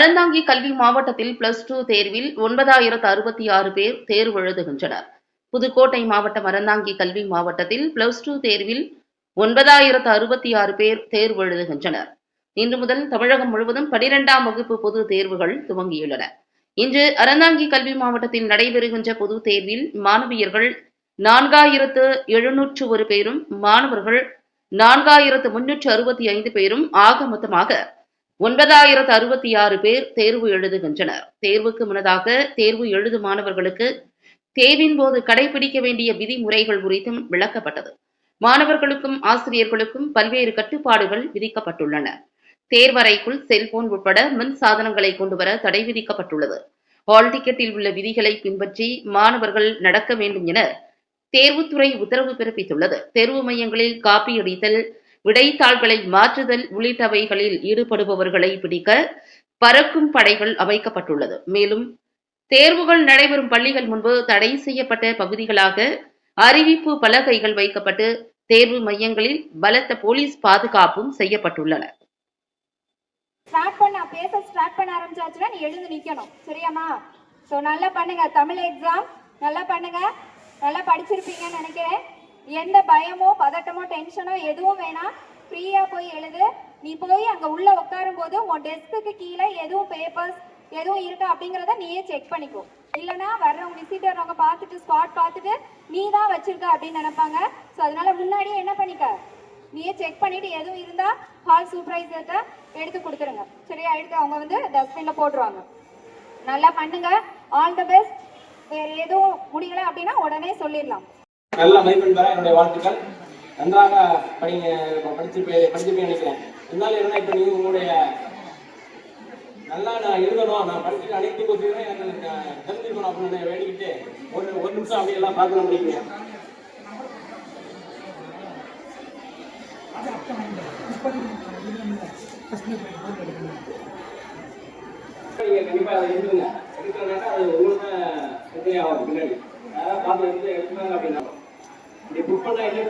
அறந்தாங்கி கல்வி மாவட்டத்தில் plus two தேர்வில் ஒன்பதாயிரத்து அறுபத்தி ஆறு பேர் தேர்வு எழுதுகின்றனர். புதுக்கோட்டை மாவட்டம் அறந்தாங்கி கல்வி மாவட்டத்தில் பிளஸ் டூ தேர்வில் ஒன்பதாயிரத்து அறுபத்தி ஆறு பேர் தேர்வு எழுதுகின்றனர். இன்று முதல் தமிழகம் முழுவதும் பனிரெண்டாம் வகுப்பு பொது தேர்வுகள் துவங்கியுள்ளன. இன்று அறந்தாங்கி கல்வி மாவட்டத்தில் நடைபெறுகின்ற பொது தேர்வில் மாணவியர்கள் நான்காயிரத்து எழுநூற்று ஒரு பேரும் மாணவர்கள் நான்காயிரத்து முன்னூற்று அறுபத்தி ஐந்து பேரும் ஆக மொத்தமாக ஒன்பதாயிரத்து அறுபத்தி ஆறு பேர் தேர்வு எழுதுகின்றனர். தேர்வுக்கு முன்னதாக தேர்வு எழுதும் மாணவர்களுக்கு தேர்வின் போது கடைபிடிக்க வேண்டிய விதிமுறைகள் குறித்தும் விளக்கப்பட்டது. மாணவர்களுக்கும் ஆசிரியர்களுக்கும் பல்வேறு கட்டுப்பாடுகள் விதிக்கப்பட்டுள்ளன. தேர்வறைக்குள் செல்போன் உட்பட மின் சாதனங்களை கொண்டு வர தடை விதிக்கப்பட்டுள்ளது. ஹால் டிக்கெட்டில் உள்ள விதிகளை பின்பற்றி மாணவர்கள் நடக்க வேண்டும் என தேர்வுத்துறை உத்தரவு பிறப்பித்துள்ளது. தேர்வு மையங்களில் காப்பி அடித்தல் விடைத்தாள்களை மாற்றுதல் உள்ளிட்டவைகளில் ஈடுபடுபவர்களை பிடிக்க பறக்கும் படைகள் அமைக்கப்பட்டுள்ளது. மேலும் தேர்வுகள் நடைபெறும் பள்ளிகள் முன்பு தடை செய்யப்பட்ட பகுதிகளாக அறிவிப்பு பலகைகள் வைக்கப்பட்டு தேர்வு மையங்களில் பலத்த போலீஸ் பாதுகாப்பும் செய்யப்பட்டுள்ளன. ஸ்டார்ட் பண்ண பேச ஸ்டார்ட் பண்ண ஆரம்பிச்சாச்சுன்னா நீ எழுந்து நிக்கணும். சரியாமா ஸோ நல்லா பண்ணுங்க. தமிழ் எக்ஸாம் நல்லா பண்ணுங்க. நல்லா படிச்சிருப்பீங்கன்னு நினைக்கிறேன். எந்த பயமோ பதட்டமோ டென்ஷனோ எதுவும் வேணாம். ஃப்ரீயாக போய் எழுது. நீ போய் அங்கே உள்ளே உட்காரும் போது உன் டெஸ்க்குக்கு கீழே எதுவும் பேப்பர்ஸ் எதுவும் இருக்கா அப்படிங்கிறத நீயே செக் பண்ணிக்கோ. இல்லைனா வர்றவங்க விசிட்டர் அவங்க பார்த்துட்டு ஸ்பாட் பார்த்துட்டு நீ தான் வச்சிருக்க அப்படின்னு நினைப்பாங்க. ஸோ அதனால முன்னாடியே என்ன பண்ணிக்க? நீயே செக் பண்ணிட்டு எதுவும் இருந்தால் ஹால் சூப்பர்வைசர்கிட்ட எடுத்து கொடுத்துருங்க. சரியா? எடுத்து அவங்க வந்து டஸ்ட்பினில் போட்டுருவாங்க. நல்லா பண்ணுங்க. ஆல் த பெஸ்ட் வேறு எதுவும் முடியல அப்படின்னா உடனே சொல்லிடலாம். நல்ல மதிப்பெண் பெற என்னுடைய வாழ்த்துக்கள். நன்றாக படிங்க படிச்சிருப்பேன் படிச்சிருப்பேன் நினைக்கிறேன். இருந்தாலும் என்ன இப்போ நீங்கள் உங்களுடைய நல்லா நான் எழுதணும் நான் படிச்சுட்டு அனைத்து கொஸ்டினும் எனக்கு அஹ், தெரிஞ்சிருக்கணும் அப்படின்னு வேண்டிக்கிட்டு ஒரு ஒரு நிமிஷம் அப்படி எல்லாம் பார்க்க முடியுங்க நீங்கள் கண்டிப்பாக அதை எழுதுங்க. எடுக்கலனாக்கா அது உங்களுக்கு உதவி ஆகும் பின்னாடி. யாராவது பார்த்து எடுத்து எடுத்துனாங்க அப்படின்னா. இப்படி புக் பண்ண என்ன